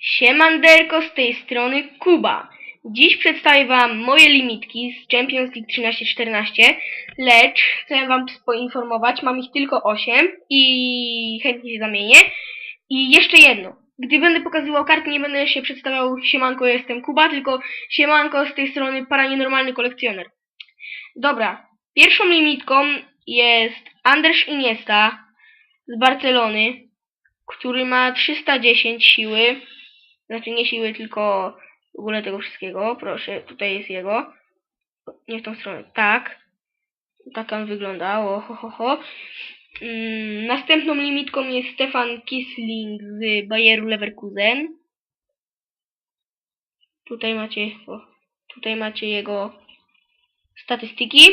Siemanderko z tej strony Kuba. Dziś przedstawię Wam moje limitki z Champions League 13-14, lecz chcę Wam poinformować, mam ich tylko 8 i chętnie się zamienię. I jeszcze jedno. Gdy będę pokazywał karty, nie będę się przedstawiał Siemanko, jestem Kuba, tylko Siemanko z tej strony Paranienormalny Kolekcjoner. Dobra, pierwszą limitką jest Anders Iniesta z Barcelony, który ma 310 siły. Znaczy nie siły, tylko w ogóle tego wszystkiego. Proszę, tutaj jest jego. Nie w tą stronę. Tak. Tak on wygląda. O, ho, ho, ho. Mm, następną limitką jest Stefan Kisling z Bayeru Leverkusen. Tutaj macie, o, tutaj macie jego statystyki.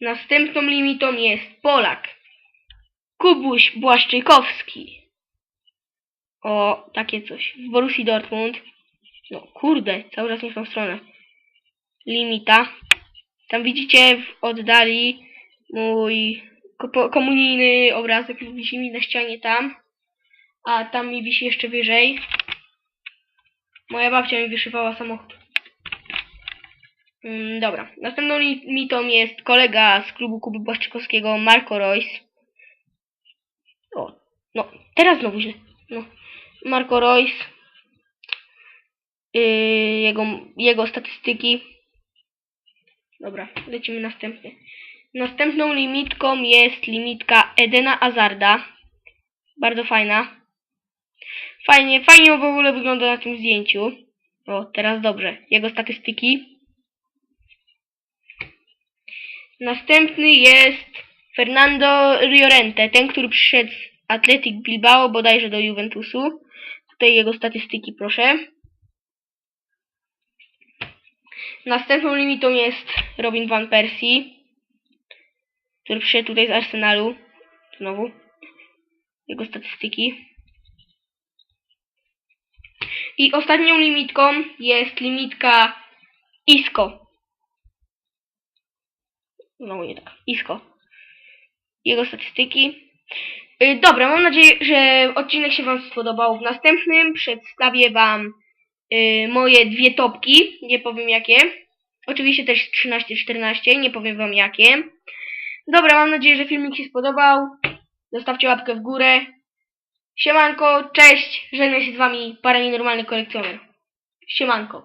Następną limitą jest Polak. Kubuś Błaszczykowski. O, takie coś. W Borussii Dortmund. No, kurde, cały czas nie w tą stronę. Limita. Tam widzicie w oddali mój ko- komunijny obrazek wisi mi na ścianie tam. A tam mi wisi jeszcze wyżej. Moja babcia mi wyszywała samochód. Mm, dobra. Następną limitą jest kolega z klubu Kuby Błaszczykowskiego, Marco Royce. O, no, teraz znowu źle. No. Marco Royce. Yy, jego, jego statystyki. Dobra, lecimy następnie. Następną limitką jest limitka Edena Azarda. Bardzo fajna. Fajnie, fajnie w ogóle wygląda na tym zdjęciu. O, teraz dobrze. Jego statystyki. Następny jest Fernando Llorente, ten, który przyszedł z Athletic Bilbao bodajże do Juventusu. Tutaj jego statystyki, proszę. Następną limitą jest Robin Van Persie, który przyszedł tutaj z Arsenalu. Znowu. Jego statystyki. I ostatnią limitką jest limitka ISCO. Znowu nie tak. ISCO. Jego statystyki. Y, Dobra, mam nadzieję, że odcinek się Wam spodobał. W następnym przedstawię Wam y, moje dwie topki. Nie powiem jakie. Oczywiście też 13-14, nie powiem Wam jakie. Dobra, mam nadzieję, że filmik się spodobał. Zostawcie łapkę w górę. Siemanko, cześć, żegnam się z Wami paranormalny kolekcjoner. Siemanko.